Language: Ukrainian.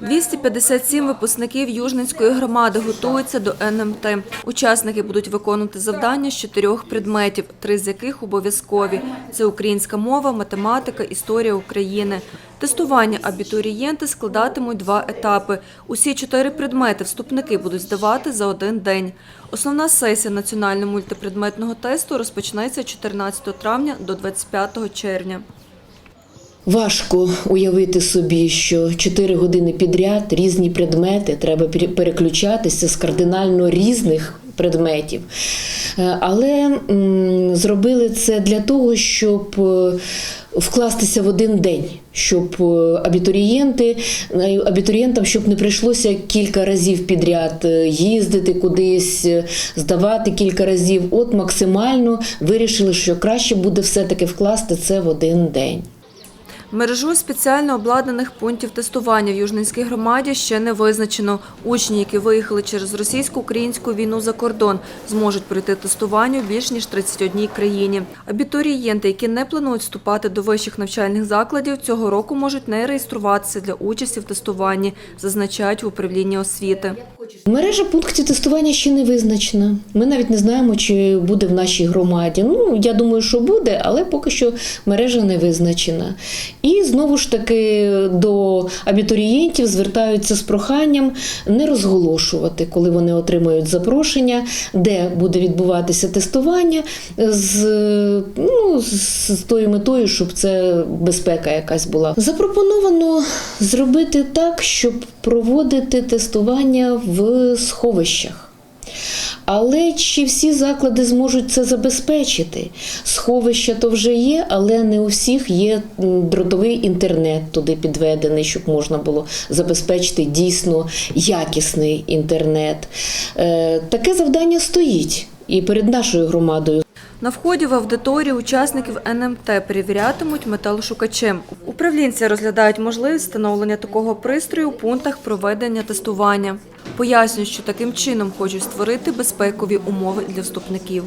257 випускників Южненської громади готуються до НМТ. Учасники будуть виконувати завдання з чотирьох предметів, три з яких обов'язкові. Це українська мова, математика, історія України. Тестування абітурієнти складатимуть два етапи. Усі чотири предмети вступники будуть здавати за один день. Основна сесія національного мультипредметного тесту розпочнеться 14 травня до 25 червня. Важко уявити собі, що 4 години підряд різні предмети треба переключатися з кардинально різних предметів. Е, Але зробили це для того, щоб е, вкластися в один день, щоб е, абітурієнти, абітурієнтам, щоб не прийшлося кілька разів підряд їздити кудись, здавати кілька разів. От максимально вирішили, що краще буде все-таки вкласти це в один день. Мережу спеціально обладнаних пунктів тестування в Южненській громаді ще не визначено. Учні, які виїхали через російсько-українську війну за кордон, зможуть пройти тестування в більш ніж 31 країні. Абітурієнти, які не планують вступати до вищих навчальних закладів, цього року можуть не реєструватися для участі в тестуванні, зазначають в управлінні освіти. Мережа пунктів тестування ще не визначена. Ми навіть не знаємо, чи буде в нашій громаді. Ну, я думаю, що буде, але поки що мережа не визначена. І знову ж таки до абітурієнтів звертаються з проханням не розголошувати, коли вони отримають запрошення, де буде відбуватися тестування, з, ну, з тою метою, щоб це безпека якась була. Запропоновано зробити так, щоб проводити тестування в сховищах. Але чи всі заклади зможуть це забезпечити? Сховища то вже є, але не у всіх є дротовий інтернет туди підведений, щоб можна було забезпечити дійсно якісний інтернет. Е, Таке завдання стоїть і перед нашою громадою. На вході в аудиторію учасників НМТ перевірятимуть металошукачем. Управлінці розглядають можливість встановлення такого пристрою у пунктах проведення тестування. Пояснюють, що таким чином хочуть створити безпекові умови для вступників.